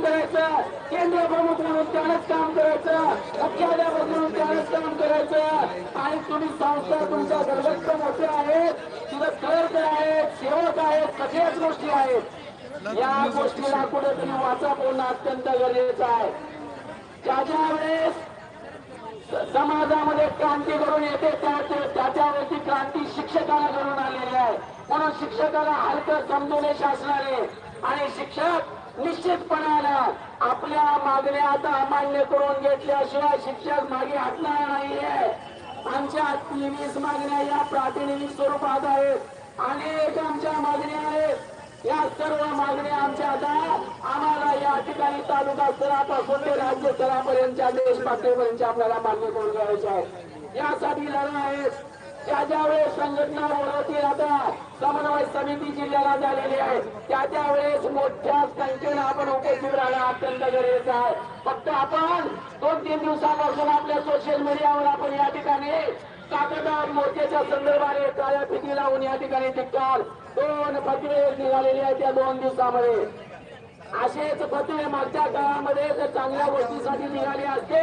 काम करायचं. केंद्र प्रमुख म्हणून त्यानंच काम करायचं. मुख्याध्यापक म्हणून त्यानंच काम करायचं. आणि तुम्ही संस्था तुमच्या सर्वत्र मोठे आहेत. तिथं क्लर्क आहेत सेवक आहेत सगळ्याच गोष्टी आहेत. या गोष्टीला कुठेतरी वाचा बोलणं अत्यंत गरजेचं आहे. ज्या ज्या वेळेस समाजामध्ये क्रांती करून येते त्या- त्याच्यावरती क्रांती शिक्षकाला घडून आलेली आहे. म्हणून शिक्षकाला हलकं समजवणे शासनाने आणि शिक्षक निश्चितपणाला आपल्या मागण्या आता अमान्य करून घेतल्याशिवाय शिक्षक मागे हटणार नाहीये. आमच्या तेवीस मागण्या या प्रातिनिधिक स्वरूपात आहेत. अनेक आमच्या मागण्या आहेत. या सर्व मागण्या आमच्या आता आम्हाला या ठिकाणी तालुका स्तरापासून ते राज्य स्तरापर्यंतच्या देश पातळीपर्यंत आपल्याला मान्य करून घ्यायच्या आहेत. यासाठी लढा आहेत त्या ज्या वेळेस संघटना ओळखतील आता समन्वय समिती जिल्ह्याला झालेली आहे त्या त्या वेळेस मोठ्या संख्येनं आपण उपस्थित राहणं अत्यंत गरजेचं आहे. फक्त आपण दोन तीन दिवसापासून आपल्या सोशल मीडियावर आपण या ठिकाणी कागदावर मोर्चाच्या संदर्भाने काळ्या फिती लावून या ठिकाणी ठिकाण दोन फतवे निघालेले आहेत त्या दोन दिवसामध्ये. असेच फतवे मागच्या काळामध्ये जर चांगल्या गोष्टीसाठी निघाले असते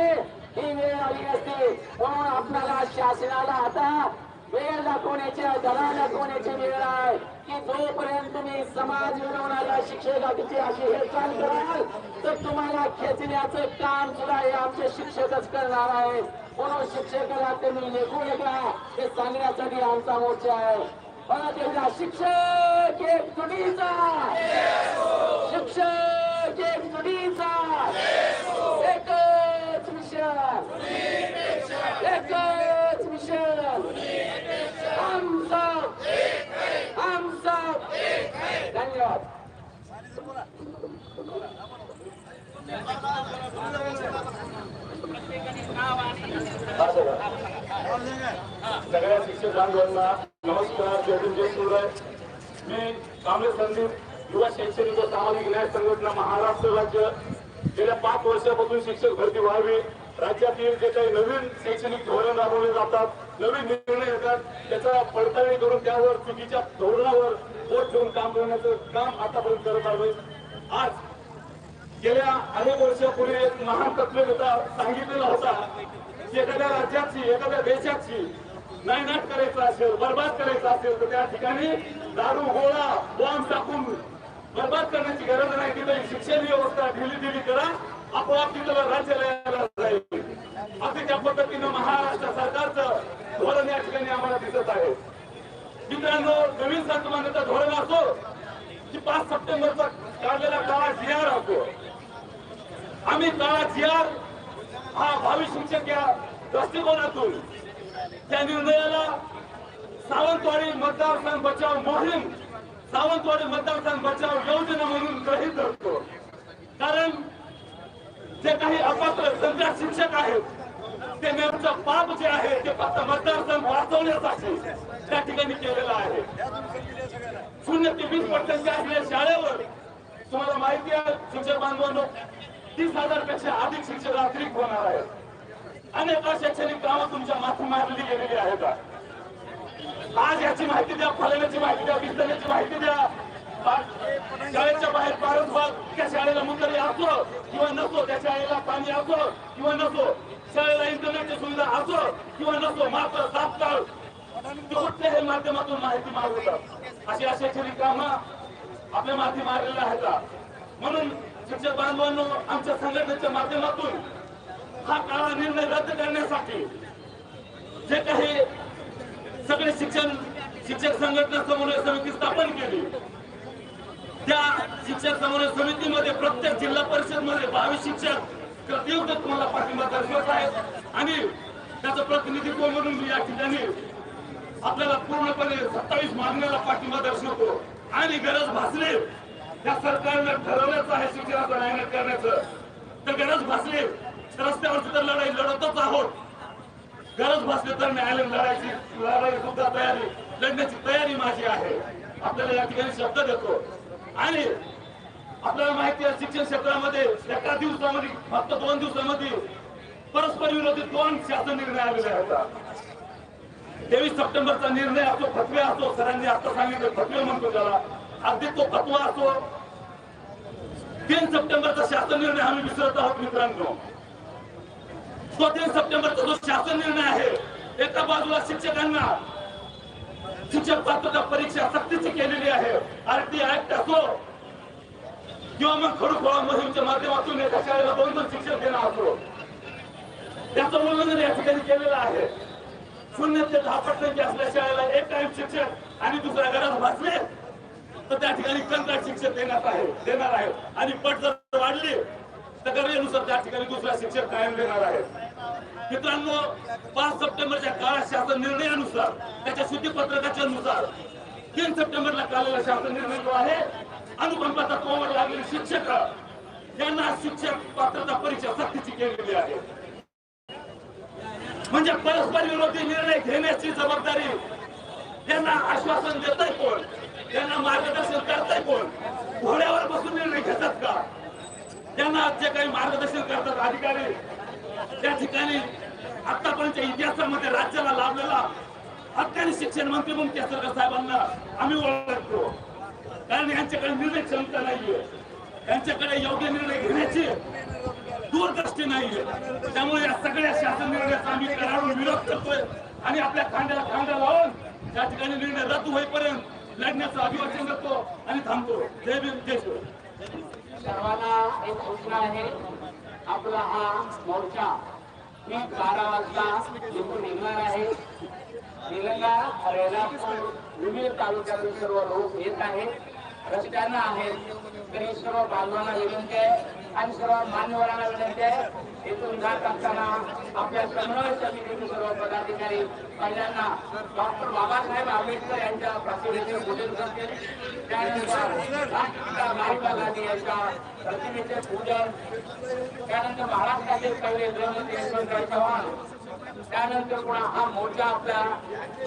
ही वेळ आली असते. म्हणून आपल्याला शासनाला आता वेळ दाखवण्याची धडा दाखवण्याची वेळ आहे? की जोपर्यंत तुम्ही समाज मिळवणाऱ्या शिक्षकाची अशी हेरचाल कराल तर तुम्हाला खेचण्याचं काम सुद्धा हे आमचे शिक्षकच करणार आहे. म्हणून शिक्षकाला तुम्ही लेखू नका. हे सांगण्यासाठी आमचा मोर्चा आहे. बघा तेवढा शिक्षक एक तुम्हीचा शिक्षक एक जुडीचा एकच मिशन एकच मिशन हम सब हम सब धन्यवाद सगळ्या शिक्षक बांधवांना नमस्कार जय जय शिवराय. मी कांबळे संदीप युवा शैक्षणिक व सामाजिक न्याय संघटना महाराष्ट्र राज्य. गेल्या पाच वर्षापासून शिक्षक भरती व्हावी. राज्यातील जे काही नवीन शैक्षणिक धोरण राबवले जातात नवीन निर्णय येतात त्याचा पडताळणी करून त्यावर चुकीच्या धोरणावर पोट ठेवून काम करण्याचं काम आतापर्यंत करत आलोय. आज गेल्या अनेक वर्षापूर्वी एक महान तत्ववेता सांगितलेला होता की एखाद्या राज्याची एखाद्या देशाची नायनाट करायचं असेल बर्बाद करायचं असेल तर त्या ठिकाणी दारू गोळा बॉम्ब टाकून बर्बाद करण्याची गरज नाही. तिथे शिक्षण व्यवस्था ढिली ढिली करा. आपोआप तिथं राज्यालयाला जाईल. अगदी त्या पद्धतीनं महाराष्ट्र सरकारचं धोरण या ठिकाणी आम्हाला दिसत आहे. मित्रांनो नवीन संतमान्यता धोरण असो की पाच सप्टेंबरचा काढलेला काळा जी आर असो. आम्ही काळा जी आर हा भावी शिक्षक या दृष्टिकोनातून त्या निर्णयाला सावंतवाडी मतदारसंघ बचाव मोहीम सावंतवाडी मतदारसंघ बचाव योजना म्हणून ग्रहित धरतो. कारण जे काही अपात्र संध्या शिक्षक आहेत ते नेमचं पाप जे आहे ते फक्त मतदारसंघ वाचवण्यासाठी त्या ठिकाणी केलेलं आहे. शून्य ते वीस पर्सेंटच्या असलेल्या शाळेवर तुम्हाला माहिती आहे शिक्षक बांधवांनो तीस हजारपेक्षा अधिक शिक्षक अतिरिक्त होणार आहेत. अनेक शैक्षणिक कामं तुमच्या माथी मारली गेलेली आहेत. आज याची माहिती द्या फलण्याची माहिती द्या बिस्तण्याची माहिती द्या. शाळेच्या बाहेर पारसबाग त्या शाळेला मुंदरी असो किंवा नसो त्या शाळेला पाणी असो किंवा नसो शाळेला इंटरनेटची सुविधा असो किंवा नसो मात्र तात्काळ ते कुठल्याही माध्यमातून माहिती मागवतात. अशी अशैक्षणिक कामं आपल्या माथी मारलेल्या आहेत. म्हणून शिक्षक बांधवांनो आमच्या संघटनेच्या माध्यमातून हा काळा निर्णय रद्द करण्यासाठी जे काही सगळे शिक्षण शिक्षक संघटना समन्वय समिती स्थापन केली त्या शिक्षक समन्वय समितीमध्ये प्रत्येक जिल्हा परिषदमध्ये बावीस शिक्षक प्रतियुक्त तुम्हाला पाठिंबा दर्शवत आहेत. आणि त्याचं प्रतिनिधित्व म्हणून मी या ठिकाणी आपल्याला पूर्णपणे सत्तावीस मागण्याला पाठिंबा दर्शवतो. आणि गरज भासले त्या सरकारनं ठरवल्याचं आहे शिक्षणाचं न्याय करण्याचं. तर गरज भासले रस्त्यावरची तर लढाई लढतच आहोत. गरज भासली तर न्यायालय लढायची लढाई सुद्धा तयारी लढण्याची तयारी माझी आहे. आपल्याला या ठिकाणी शब्द देतो. आणि आपल्याला माहिती आहे शिक्षण क्षेत्रामध्ये एका दिवसामध्ये फक्त दोन दिवसामध्ये परस्पर विरोधी दोन शासन निर्णय आलेले आहेत. तेवीस सप्टेंबरचा निर्णय असो फतवे असो सरांनी आता सांगितलं फतवे म्हणतो त्याला. अगदी तो फतवा असो. तीन सप्टेंबरचा शासन निर्णय आम्ही विसरत आहोत मित्रांनो. तीन सप्टेंबरचा जो शासन निर्णय आहे. एका बाजूला शिक्षकांना शिक्षक पात्रता परीक्षा सक्तीची केलेली आहे. आरटी ऍक्ट असो किंवा मग खडूखोळा मोहीमच्या माध्यमातून एका शाळेला दोन दोन शिक्षक देणं असो त्याचं उल्लंघन या ठिकाणी केलेलं आहे. शून्य ते दहा पर्सेंट असल्या शाळेला एक टाइम शिक्षक आणि दुसऱ्या घरात बसले तर त्या ठिकाणी कंत्राट शिक्षक देण्यात आहे देणार आहे. आणि पट जर वाढली तर गरजेनुसार त्या ठिकाणी दुसरा शिक्षक कायम देणार आहे. मित्रांनो पाच सप्टेंबरच्या काळात शासन निर्णयानुसार त्याच्या शुद्धीपत्रकाच्या नुसार तीन सप्टेंबरला कालेला शासन निर्णय जो आहे अनुकंपाचा तोवर लागलेले शिक्षक यांना शिक्षक पात्रता परीक्षा सक्तीची केलेली आहे. म्हणजे परस्पर विरोधी निर्णय घेण्याची जबाबदारी त्यांना आश्वासन देत आहे कोण? त्यांना मार्गदर्शन करताय कोण? घोड्यावर बसून निर्णय घेतात का? त्यांना जे काही मार्गदर्शन करतात अधिकारी त्या ठिकाणी आतापर्यंत इतिहासामध्ये राज्याला लाभलेला हक्कानी शिक्षण मंत्री म्हणून केसरकर साहेबांना आम्ही ओळखतो. कारण यांच्याकडे निर्णय क्षमता नाहीये. यांच्याकडे योग्य निर्णय घेण्याची दूरदृष्टी नाहीये. त्यामुळे या सगळ्या शासन निर्णयाचा आम्ही कराडून विरोध करतोय आणि आपल्या खांद्याला खांदा लावून त्या ठिकाणी निर्णय रद्द होईपर्यंत लढण्याचं अभिवाचन करतो आणि थांबतो. जय भीम जय शिव सर्वांना एक सूचना आहे. आपला हा मोर्चा मी बारा वाजता इथून निघणार आहे. निलंगा रेणापूर विविध तालुक्यातील सर्व लोक येत आहेत. रस्त्यांना आहेत. तरी सर्व बांधवांना विनंती आहे. आणि सर्व मान्यवरांना विनंती आहे इथून जात असताना आपल्या समन्वय समितीचे सर्व पदाधिकारी पहिल्यांदा डॉक्टर बाबासाहेब आंबेडकर यांच्या प्रतिमेचे पूजन करतील. त्यानंतर महात्मा गांधी यांच्या प्रतिमेचे पूजन. त्यानंतर महाराष्ट्राचे पहिले गृहमंत्री यशवंतराव चव्हाण. त्यानंतर पुन्हा हा मोर्चा आपला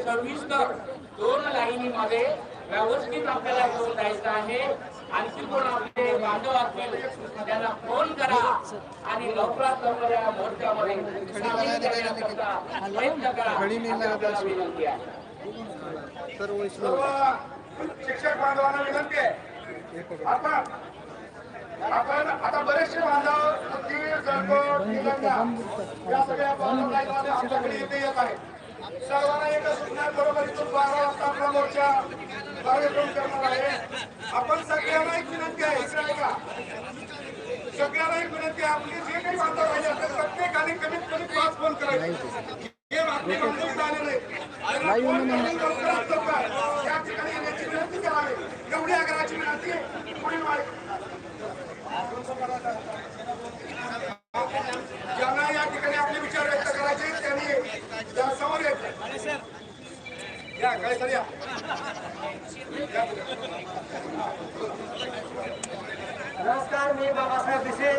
सविस्तर दोन लाईनीमध्ये व्यवस्थित आपल्याला घेऊन जायचं आहे. आणखी कोण आपले बांधव असतील त्यांना फोन करा आणि लवकरात लवकर या मोर्चामध्ये प्रयत्न करा. विनंती आहे. शिक्षक बांधवांना विनंती आहे. आपण आपण आता बरेचसे बांधव या सगळ्या आमच्याकडे येत आहे सर्वांना एकच सूचना बरोबर इथून बारा वाजता आपला मोर्चा कार्यक्रम करणार आहे. आपण सगळ्यांना एक विनंती आहे इकडे ऐका. सगळ्यांना एक विनंती आहे आपली जे काही बांधव राहिले असतील प्रत्येकाने कमीत कमी पाच फोन करायचे. हे बातमी या ठिकाणी येण्याची विनंती करावी. एवढी आग्रहाची विनंती आहे. पुढील माहिती ज्यांना या ठिकाणी आपले विचार व्यक्त करायचे त्यांनी त्या समोर यायचं या काय सर या नमस्कार मी बाबासाहेब भिसे.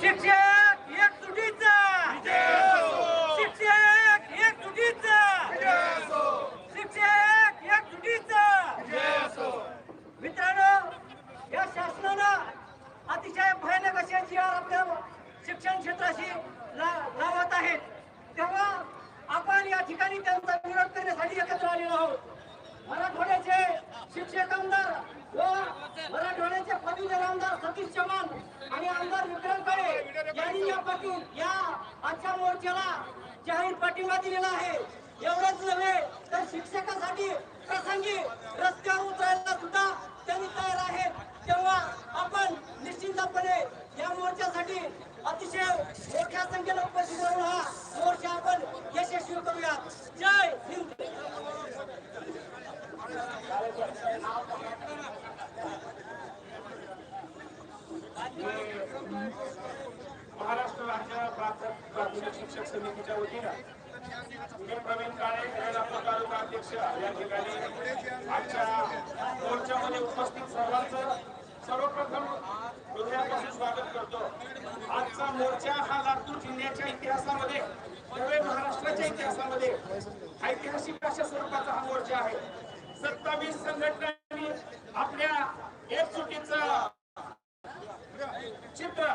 शिक्षक एक चुकीचा. शिक्षक एक चुकीचा. शिक्षक एक चुकीचा. मित्रांनो या शासनानं अतिशय भयानक असे जी आपल्या शिक्षण क्षेत्राशी ला- लावत आहेत. तेव्हा आपण या ठिकाणी त्यांचा करण्यासाठी एकत्र आलेलो आहोत. मराठवाड्याचे शिक्षक आमदार व मराठवाड्याचे पदवीधर आमदार सतीश चव्हाण आणि आमदार विक्रम काळे यांनी या पाठी या आजच्या मोर्चाला जाहीर पाठिंबा दिलेला आहे. एवढंच नव्हे तर शिक्षकासाठी प्रसंगी रस्त्यावर उतरायला सुद्धा त्यांनी तयार आहेत. तेव्हा आपण निश्चितपणे या मोर्चासाठी अतिशय मोठ्या संख्येला उपस्थित राहून हा मोर्चा आपण यशस्वी करूया. जय हिंद. महाराष्ट्र राज्य प्राथमिक शिक्षक समितीच्या वतीनं मी प्रवीण काळे रेणापूर तालुका अध्यक्ष या ठिकाणी आजच्या मोर्चामध्ये उपस्थित सर्वांचं सर्वप्रथम हृदयापासून स्वागत करतो आजचा मोर्चा हा लातूर इतिहासामध्ये नव्हे महाराष्ट्राच्या इतिहासामध्ये ऐतिहासिक अशा स्वरूपाचा हा मोर्चा आहे. सत्तावीस संघटना आपल्या एकजुटीचा चित्र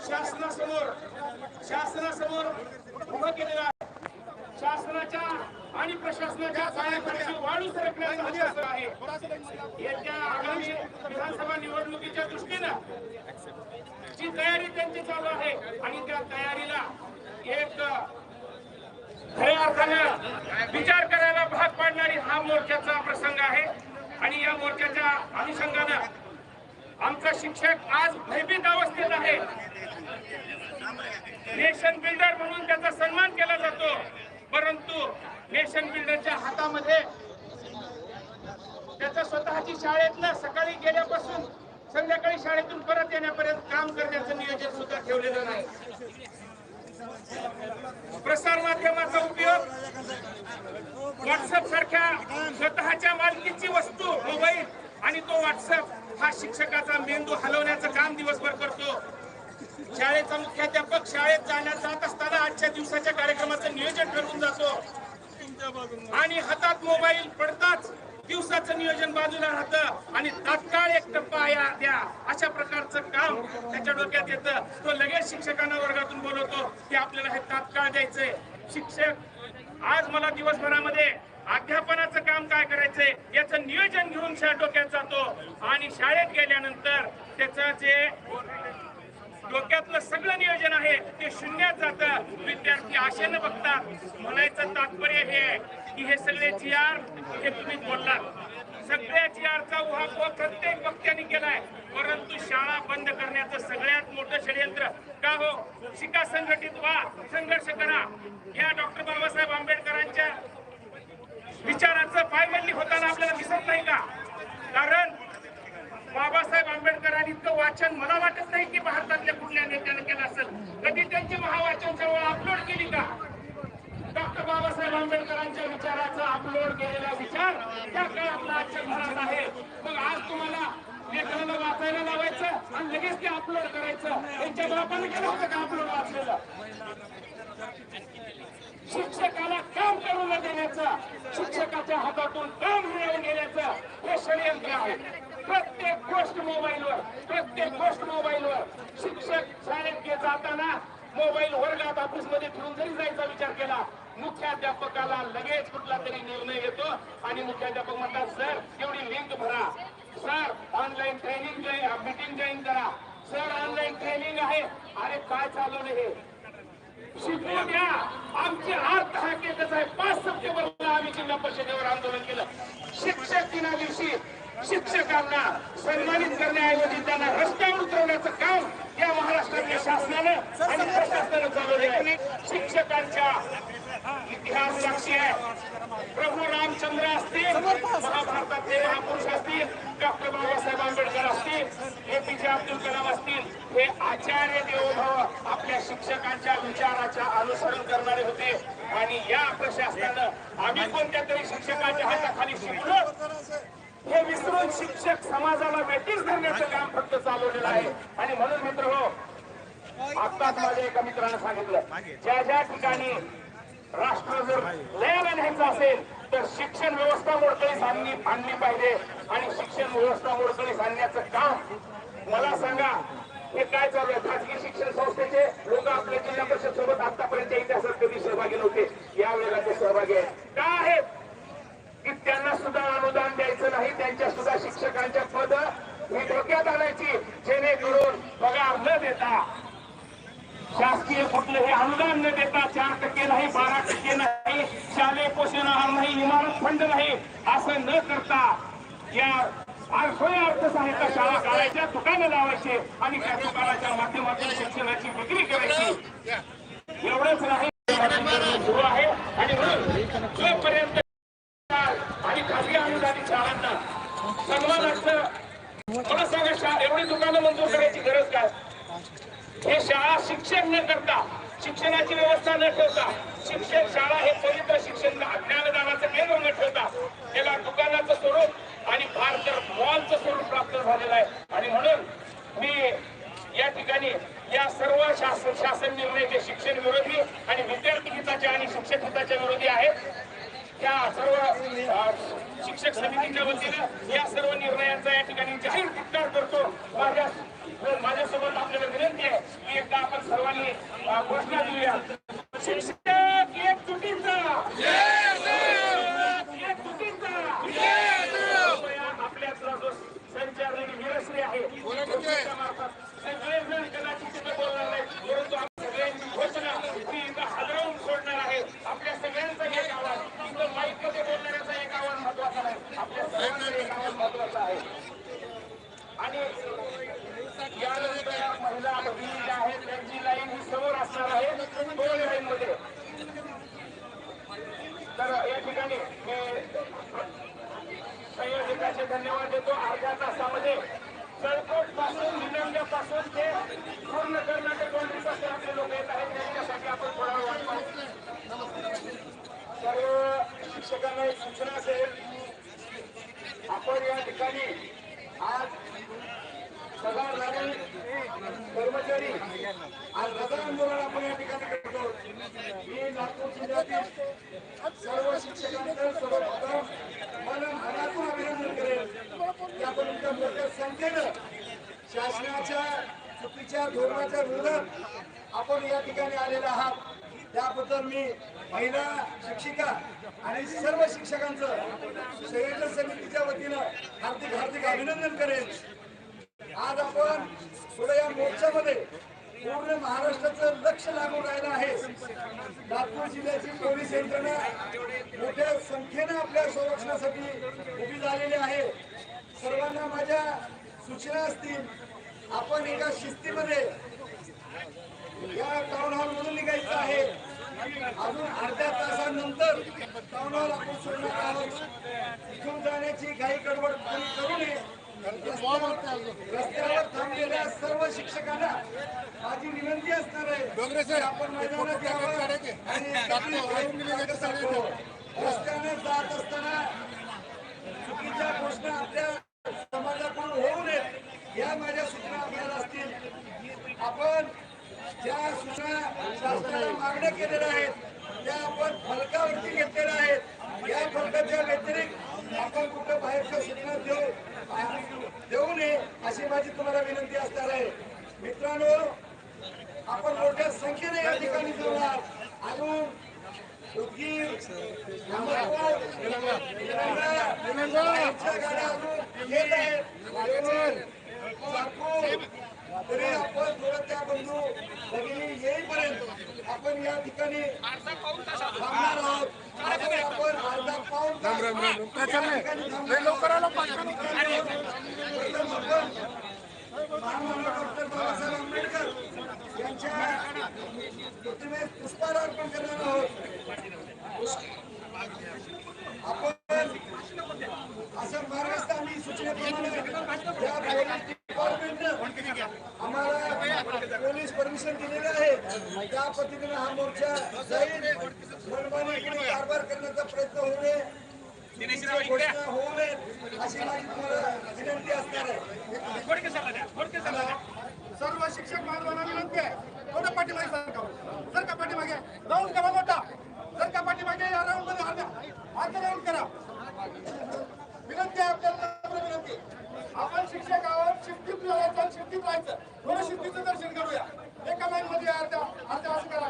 शासनासमोर शासनासमोर उभं केलेलं आहे शासनाच्या आणि प्रशासनाच्या सहाय्याकडे वाढू सरकण्याचं आश्वासन आहे येत्या आगामी विधानसभा निवडणुकीच्या दृष्टीनं जी तयारी त्यांची चालू आहे आणि त्या तयारीला एक खऱ्या अर्थानं विचार करायला भाग पाडणारी हा मोर्चाचा प्रसंग आहे आणि या मोर्चाच्या अनुषंगानं आमचा शिक्षक आज भयभीत अवस्थेत आहे. नेशन बिल्डर म्हणून त्याचा सन्मान केला जातो. परंतु नेशन बिल्डरच्या हातामध्ये त्याचा स्वतःची शाळेतनं सकाळी गेल्यापासून संध्याकाळी शाळेतून परत येण्यापर्यंत काम करण्याचं नियोजन सुद्धा ठेवलेलं नाही. प्रसार माध्यमाचा उपयोग व्हॉट्सअप सारख्या स्वतःच्या मालकीची वस्तू मोबाईल आणि तो व्हॉट्सअप हा शिक्षकाचा मेंदू हलवण्याचं काम दिवसभर करतो. शाळेचा मुख्याध्यापक शाळेत जाण्यात जात असताना आजच्या दिवसाच्या कार्यक्रमाचं नियोजन ठरवून जातो. आणि हातात मोबाईल पडताच दिवसाचं नियोजन बाजूला राहतं. आणि तात्काळ एक टप्पा या द्या. अशा प्रकारचं काम त्याच्या डोक्यात येतं. तो लगेच शिक्षकांना वर्गातून बोलवतो की आपल्याला हे तात्काळ द्यायचंय. शिक्षक आज मला दिवसभरामध्ये अध्यापनाचं काम काय करायचंय याचं नियोजन घेऊन शा- डोक्यात जातो. आणि शाळेत गेल्यानंतर त्याचं जे डोक्यातलं सगळं नियोजन आहे ते शून्यात जातं. विद्यार्थी आशेनं बघतात म्हणायचं तात्पर्य हे आहे की हे सगळे जी आर हे तुम्ही बोललात. सगळ्या जी आरचा उहापोह प्रत्येक वक्त्यांनी केलाय परंतु शाळा बंद करण्याचं सगळ्यात मोठं षडयंत्र का हो? शिका संघटित व्हा संघर्ष करा. या डॉक्टर बाबासाहेब आंबेडकरांच्या विचाराचं पायमल्ली होताना आपल्याला दिसत नाही का? कारण बाबासाहेब आंबेडकरांनी इतकं वाचन मला वाटत नाही की भारतातल्या कुठल्या नेत्यानं केलं असेल. कधी त्यांची महावाचन चळवळ अपलोड केली का? डॉक्टर बाबासाहेब आंबेडकरांच्या विचाराचा अपलोड केलेला विचार त्या काळातला आजच्या घरात आहे. मग आज तुम्हाला लेखनाला वाचायला लावायचं आणि लगेच ते अपलोड करायचं. त्यांच्या बापाने केलं होतं का अपलोड वाचलेलं शिक्षकाला काम करू न देण्याचं शिक्षकाच्या हातातून काम मिळवून घेण्याचं हे षडयंत्र आहे प्रत्येक गोष्ट मोबाईलवर प्रत्येक मोबाईलवर. शिक्षक शाळेत घेत जाताना मोबाईल वर्गात ऑफिसमध्ये ठेवून जरी जायचा विचार केला मुख्याध्यापकाला लगेच कुठला तरी निर्णय येतो आणि मुख्याध्यापक म्हणतात सर एवढी लिंक भरा. Sir online training meeting join करा. सर ऑनलाईन ट्रेनिंग आहे. अरे काय चालवलं हे? शिकवू द्या. आमचे अर्थ हा केंद्र आहे. पाच सप्टेंबरला आम्ही जिल्हा परिषदेवर आंदोलन केलं. शिक्षक दिना दिवशी शिक्षकांना सन्मानित करण्याऐवजी त्यांना रस्त्यावर उतरवण्याचं काम या महाराष्ट्रातल्या शासनानं आणि प्रशासनानं चालवले आहे. शिक्षकांच्या इतिहास साक्षी आहे. प्रभू रामचंद्र असतील महाभारतातले महापुरुष असतील डॉक्टर बाबासाहेब आंबेडकर असतील एपीजे अब्दुल कलाम असतील हे आचार्य देवभाव आपल्या शिक्षकांच्या विचाराच्या अनुसरण करणारे होते. आणि या प्रशासनानं आम्ही कोणत्या तरी शिक्षकांच्या हाताखाली शिकलो शिक्षक समाजाला वेटीस धरण्याचं काम फक्त चालवलेलं आहे. आणि म्हणून मित्र हो आत्ताच माझ्या एका मित्रानं सांगितलं ज्या ज्या ठिकाणी राष्ट्र जर लयाला न्यायचं असेल तर शिक्षण व्यवस्था मोडकळीस आणली आणली पाहिजे. आणि शिक्षण व्यवस्था मोडकळीस आणण्याचं काम मला सांगा हे काय चालू आहे? खाजगी शिक्षण संस्थेचे लोक आपल्या जिल्हा परिषद सोबत आतापर्यंत इतिहासात कधी सहभागी नव्हते. यावेळेला ते सहभागी आहेत. का आहेत? की त्यांना सुद्धा अनुदान द्यायचं नाही त्यांच्या सुद्धा शिक्षकांच्या पद ही धोक्यात आणायची जेणेकरून पगार न देता शासकीय कुठलंही अनुदान न देता चार टक्के नाही बारा टक्के नाही शालेय पोषण आहार नाही इमारत फंड नाही असं न करता या अर्थोय अर्थसहाय्यता शाळा काढायच्या दुकानं लावायचे आणि त्या दुकानाच्या माध्यमातून शिक्षणाची विक्री करायची. एवढंच नाही सुरू आहे. आणि म्हणून जोपर्यंत शाळा शिक्षण न करता शिक्षणाची व्यवस्था न ठेवता शिक्षण शाळा हे पवित्र शिक्षण ज्ञानदानाचं केंद्र न ठेवता त्याला दुकानाचं स्वरूप आणि फार तर मॉलचं स्वरूप प्राप्त झालेलं आहे. आणि म्हणून मी या ठिकाणी या सर्व शासन शासन निर्णय जे शिक्षण विरोधी आणि विद्यार्थी हिताचे आणि शिक्षक हिताच्या विरोधी आहेत. त्या सर्व शिक्षक समितीच्या वतीनं या सर्व निर्णयांचा या ठिकाणी जाहीर धिक्कार करतो. माझ्या हो, माझ्यासोबत आपल्याला विनंती आहे की एकदा आपण सर्वांनी घोषणा देऊया. शिक्षक एक चुकीचा. एक चुकीचा. आपल्यातला जो संचारलेली आहे सगळेजण कदाचित बोलणार नाही परंतु सगळ्यांची घोषणा हलवून सोडणार आहे. आपल्या सगळ्यांचा एक आवाज इथं माईकमध्ये बोलणाऱ्याचा एक आवाज महत्त्वाचा आणि सर्व शिक्षकांचं सर्वप्रथम मन मनातून अभिनंदन करेल की आपण इतक्या मोठ्या संख्येनं शासनाच्या चुकीच्या धोरणाच्या विरोधात आपण या ठिकाणी आलेला आहात त्याबद्दल मी महिला शिक्षिका आणि सर्व शिक्षकांचं संयोजन समितीच्या वतीनं हार्दिक हार्दिक अभिनंदन करेन आज आपण थोडं या मोर्चामध्ये पूर्ण महाराष्ट्राचं लक्ष लागून राहिलं आहे. नागपूर जिल्ह्याची पोलीस यंत्रणा मोठ्या संख्येनं आपल्या संरक्षणासाठी उभी झालेली आहे. सर्वांना माझ्या सूचना असतील आपण एका शिस्तीमध्ये या टाउन हॉल मधून निघायचं आहे. अजून अर्ध्या तासानंतर टाउन हॉल आपण सोडणार आहोत. इथून जाण्याची घाई गडबड करू नये. रस्त्यावर थांबलेल्या सर्व शिक्षकांना माझी विनंती असणार आहे आपण मैदानात यावं आणि जाऊ. रस्त्याने जात असताना चुकीच्या घोषणा आपल्या समाजाकडून होऊ नयेत. या माझ्या सूचना आपल्याला असतील. आपण ज्या सूचना शासनाला मागण्या केलेल्या आहेत त्या आपण फलकावरती घेतलेल्या आहेत या फलकाच्या व्यतिरिक्त आपण कुठं बाहेरच्या सूचना देऊ देऊ नये अशी माझी तुम्हाला विनंती असणार आहे. मित्रांनो आपण मोठ्या संख्येने या ठिकाणी जमणार अजून उदगीर गाड्या अजून तरी आपण त्या बंधू भगिनी येईपर्यंत आपण या ठिकाणी थांबणार आहोत. आपण अर्धा डॉक्टर बाबासाहेब आंबेडकर यांच्या प्रतिमेस पुष्पहार अर्पण करणार आहोत. आपण असं महाराष्ट्र आम्ही सूचनेप्रमाणे या आम्हाला पोलीस परमिशन दिलेले आहे. त्या पद्धतीने हा मोर्चा जाईल. मनमानी कारभार करण्याचा प्रयत्न होऊ नये. होऊ नये अशी माझी तुम्हाला विनंती असणार आहे. सर्व शिक्षक बांधवांना विनंती आहे. थोडं पाठीमागे सरका का पाठीमागे राऊंड करा मोठा जर का पाठीमागे या राऊंडमध्ये अर्धा अर्धा राऊंड करा. विनंती आहे आपल्याला विनंती. आपण शिक्षक आहोत. शिस्तीत राहायचं शिस्तीत राहायचं थोडं शिस्तीचं दर्शन करूया. एका लाईन मध्ये अर्ध्या अर्ध्या असं करा.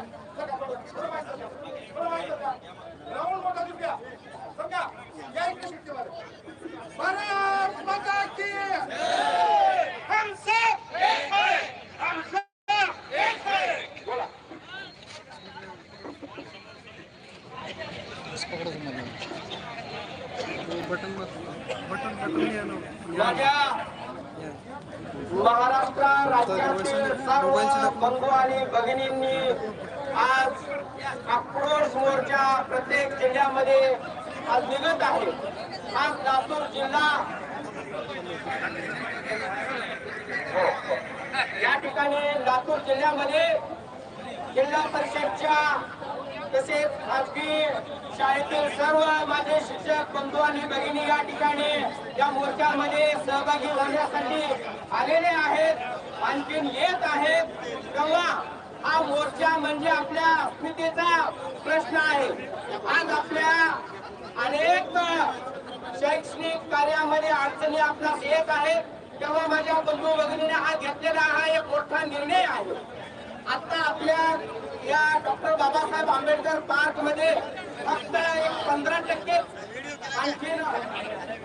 राऊंड मोठा दिसूया सरका या इकडे शिस्तीमध्ये भारत माता की हम सब एक है हम सब एक है बोला बटन बटन बटन माझ्या महाराष्ट्र राज्यातील सर्व बंधू आणि भगिनींनी आज आक्रोश मोर्चा प्रत्येक जिल्ह्यामध्ये आज निघत आहे आज लातूर जिल्हा. या ठिकाणी लातूर जिल्ह्यामध्ये जिल्हा परिषदच्या तसेच खासगी शाळेतील सर्व माझे शिक्षक बंधू आणि भगिनी या ठिकाणी या मोर्चामध्ये सहभागी होण्यासाठी आलेले आहेत. आणखीन येत आहेत. तेव्हा हा मोर्चा म्हणजे आपल्या अस्मितेचा प्रश्न आहे. आज आपल्या अनेक शैक्षणिक कार्यामध्ये अडचणी आपणास येत आहेत. तेव्हा माझ्या बंधू भगिनीने हा घेतलेला हा एक मोठा निर्णय आहे. आता आपल्या या डॉक्टर बाबासाहेब आंबेडकर मध्ये फक्त एक पंधरा टक्के आणखीन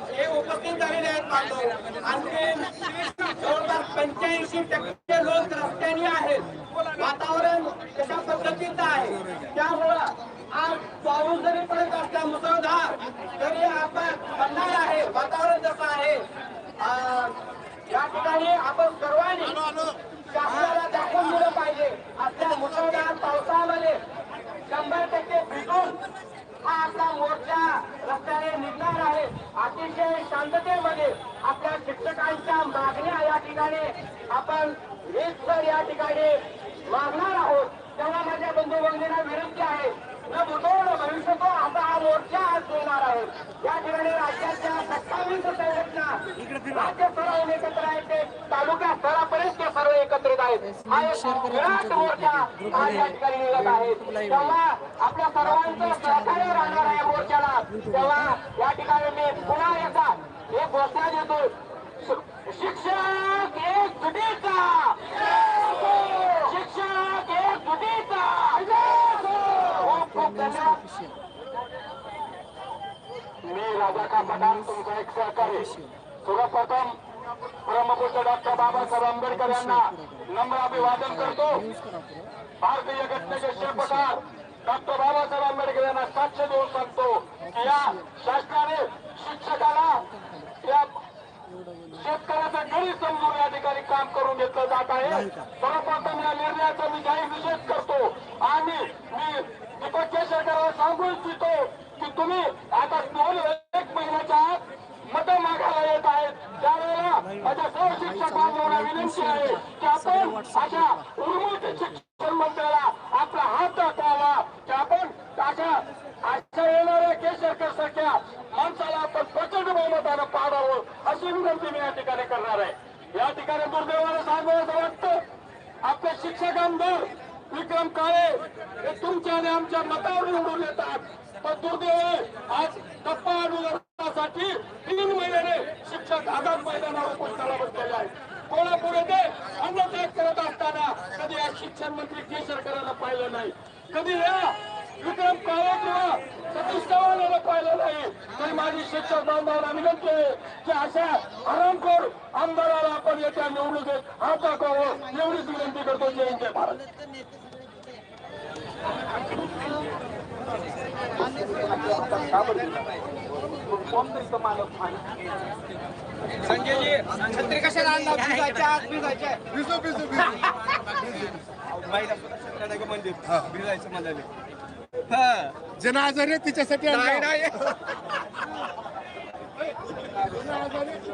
हे उपस्थित झालेले आहेत बांधव आणखीन जवळपास पंच्याऐंशी टक्के लोक रस्त्याने आहेत. वातावरण कशा पद्धतीचं आहे? त्यामुळं आज पाऊस जरी पडत असला मुसळधार तरी आपण पडणार आहे वातावरण जसं आहे या ठिकाणी आपण सर्वांनी शासनाला दाखवून दिलं पाहिजे. आपल्या मुसळधार पावसामध्ये शंभर टक्के फेकून हा आपला मोर्चा रस्त्याने निघणार आहे. अतिशय शांततेमध्ये आपल्या शिक्षकांच्या मागण्या या ठिकाणी आपण वीजभर या ठिकाणी मागणार आहोत. तेव्हा माझ्या बंधू बंधूंना विनंती आहे न भूतो न भविष्यतो आता हा मोर्चा आज बोलणार आहे. या ठिकाणी राज्याच्या सत्तावीस संघटना राज्य स्तरावरून एकत्र आहेत ते तालुका स्तरापर्यंत आहेत हा एक विराट मोर्चा आज या ठिकाणी निघत आहे तेव्हा आपल्या सर्वांचं सहकार्य राहणार आहे मोर्चाला तेव्हा या ठिकाणी मी पुन्हा एकदा एक घोषणा देतो शिक्षक एक जुटीचा शिक्षक एक जुटीचा खूप खूप धन्यवाद मी राजा का पठाण तुमचा एक सहकारी. सर्वप्रथम ब्रह्मपुत्र डॉक्टर बाबासाहेब आंबेडकर यांना नम्र अभिवादन करतो. भारतीय घटनेचे शिल्पकार डॉक्टर बाबासाहेब आंबेडकर यांना साक्ष देऊन सांगतो या शासनाने शिक्षकाला या शेतकऱ्याचा घरी समजून या ठिकाणी काम करून घेतलं जात आहे. सर्वप्रथम या निर्णयाचा मी जाहीर निषेध करतो. आणि मी दीपक केसरकरांना सांगू इच्छितो की तुम्ही आता दोन एक महिन्याच्या आत मत मागायला येत आहेत त्यावेळेला माझ्या सर्व शिक्षक बांधवांना विनंती आहे की आपण अशा उर्मूळ शिक्षण मंत्र्याला आपला हात दाखवावा की आपण अशा अशा येणाऱ्या केसरकर सारख्या माणसाला आपण प्रचंड बहुमतानं पाडावं अशी विनंती मी या ठिकाणी करणार आहे या ठिकाणी दुर्दैवानं सांगावं वाटतं आपले शिक्षक आमदार विक्रम काळे हे तुमच्या आणि आमच्या मतावर निवडून येतात पण दुर्दैव आहे, आज टप्पा अनुदानासाठी तीन महिन्याने शिक्षक आझाद मैदानावर उपोषणाला बसलेले आहेत कोल्हापूर येथे अन्नत्याग करत असताना कधी या शिक्षण मंत्री केसरकरांना पाहिलं नाही कधी या विक्रम काळे किंवा सतीश चव्हाण यांना पाहिलं नाही तरी माझी शिक्षक आहे की अशा हरामखोर आमदाराला आपण येत्या निवडणुकीत हात दाखवावं एवढीच विनंती करतो जय हिंद जय भारत. छत्री कशाला आहे तिच्यासाठी आणलं.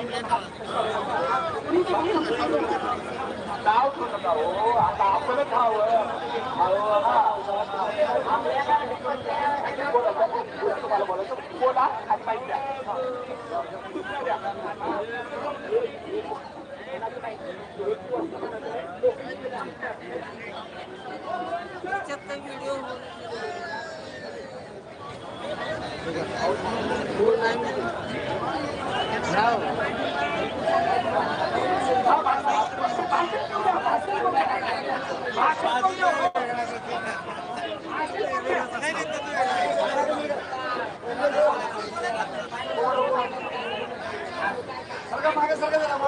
नाही नाही जन आजारी आहे तिच्यासाठी छत्री आहे. नाव ठेवू नका हो आता आपणच हवं अहो, हा. बोला, बोला, तुम्हाला बोलायचं बोला आणि माहिती द्या. सरका मागे सरका जरा, मागे सरका.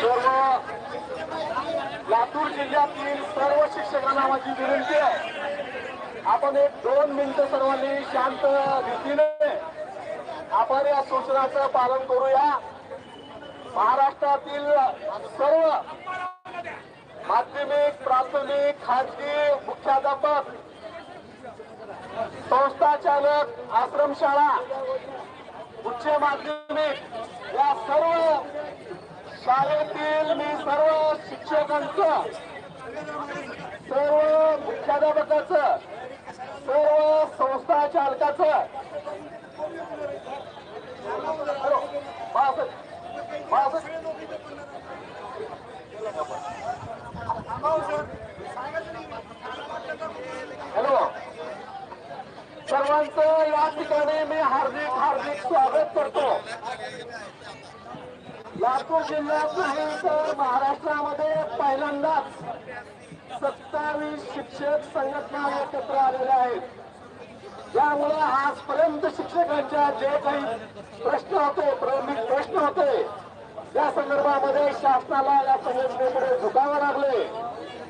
सर्व लातूर जिल्ह्यातील सर्व शिक्षकांना माझी विनंती आहे. आपण एक दोन मिनिटं सर्वांनी शांत रीतीने आपण या सूचनाचं पालन करूया. महाराष्ट्रातील सर्व माध्यमिक प्राथमिक खाजगी मुख्याध्यापक संस्था चालक आश्रमशाळा उच्च माध्यमिक या सर्व शाळेतील मी सर्व शिक्षकांचं सर्व मुख्याध्यापकाचं सर्व संस्था चालकाचं. हॅलो, सर्वांचं या ठिकाणी मी हार्दिक हार्दिक स्वागत करतो. लातूर जिल्ह्यात नाही तर महाराष्ट्रामध्ये पहिल्यांदाच सत्तावीस शिक्षक संघटना एकत्र आलेल्या आहेत. त्यामुळे आजपर्यंत शिक्षकांच्या जे काही प्रश्न होते प्रलंबित प्रश्न होते त्या संदर्भामध्ये शासनाला या संघटनेकडे झुकावं लागले.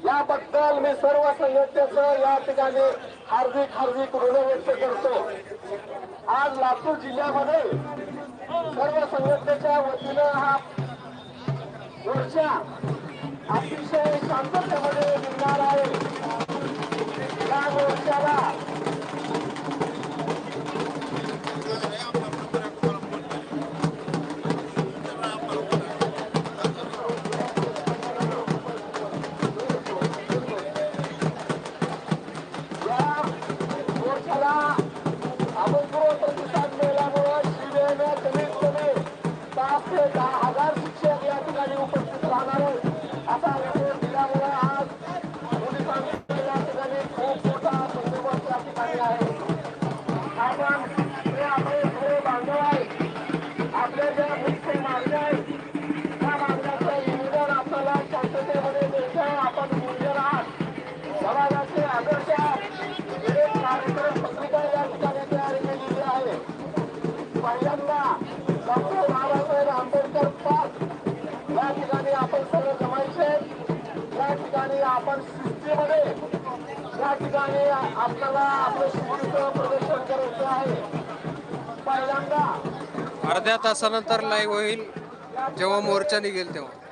याबद्दल मी सर्व संघटनेचं या ठिकाणी हार्दिक हार्दिक ऋण व्यक्त करतो. आज लातूर जिल्ह्यामध्ये सर्व संघटनेच्या वतीनं हा मोर्चा अतिशय शांततेमध्ये निघणार आहे. या मोर्चाला या प्रतिसाद दहा हजार शिक्षक या ठिकाणी उपस्थित राहणार आहेत. ठिकाणी आपण शिस्तीमध्ये या ठिकाणी आपल्याला आपलं शिस्तीचं प्रदर्शन करायचं आहे. पहिल्यांदा अर्ध्या तासानंतर लाईव्ह होईल जेव्हा मोर्चा निघेल तेव्हा.